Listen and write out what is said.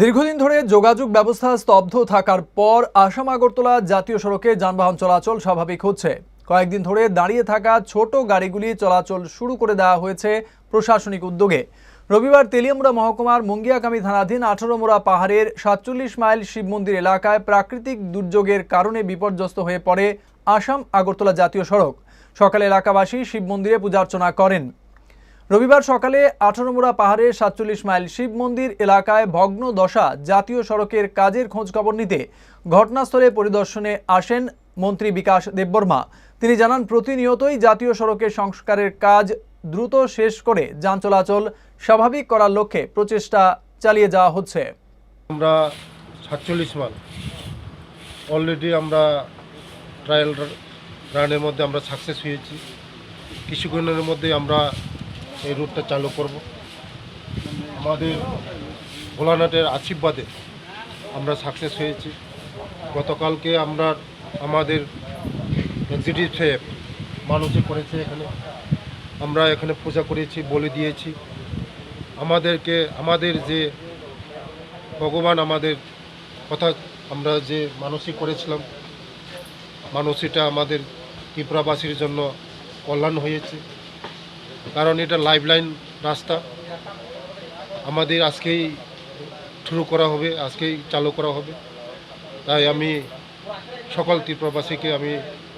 দীর্ঘদিন ধরে যোগাযোগ ব্যবস্থা স্তব্ধ থাকার পর আসাম আগরতলা জাতীয় সড়কে যানবাহন চলাচল স্বাভাবিক হচ্ছে। কয়েকদিন ধরে দাঁড়িয়ে থাকা ছোট গাড়িগুলি চলাচল শুরু করে দেওয়া হয়েছে প্রশাসনিক উদ্যোগে। রবিবার তেলিয়ামুড়া মহকুমার মুঙ্গিয়াকামী থানাধীন আঠারো মোড়া পাহাড়ের সাতচল্লিশ মাইল শিব মন্দির এলাকায় প্রাকৃতিক দুর্যোগের কারণে বিপর্যস্ত হয়ে পড়ে আসাম আগরতলা জাতীয় সড়ক। সকালে এলাকাবাসী শিব মন্দিরে পূজার্চনা করেন। রবিবার সকালে আঠারোমোড়া পাহাড়ের সাতচল্লিশ মাইল শিব মন্দির এলাকায় ভগ্ন দশা জাতীয় সড়কের কাজের খোঁজখবর নিতে ঘটনাস্থলে পরিদর্শনে আসেন মন্ত্রী বিকাশ দেববর্মা। তিনি জানান, প্রতিনিয়তই জাতীয় সড়কের সংস্কারের কাজ দ্রুত শেষ করে যান চলাচল স্বাভাবিক করার লক্ষ্যে প্রচেষ্টা চালিয়ে যাওয়া হচ্ছে। আমরা সাতচল্লিশ মাল অলরেডি আমরা ট্রায়াল রানের মধ্যে আমরা সাকসেস হয়েছি। কিছুক্ষণের মধ্যে আমরা এই রুটটা চালু করব। আমাদের ভোলানাটের আশীর্বাদে আমরা সাকসেস হয়েছি। গতকালকে আমরা আমাদের এক্সিকিউটিভ সাহেব মানুষে করেছে এখানে। আমরা এখানে পূজা করেছি, বলে দিয়েছি। আমাদেরকে, আমাদের যে ভগবান আমাদের কথা আমরা যে মানসিক করেছিলাম মানসিকটা আমাদের ত্রিপুরাবাসীর জন্য কল্যাণ হয়েছে। কারণ এটা লাইফ লাইন রাস্তা। আমাদের আজকেই শুরু করা হবে, আজকেই চালু করা হবে। তাই আমি সকল ত্রিপুরাবাসীকে আমি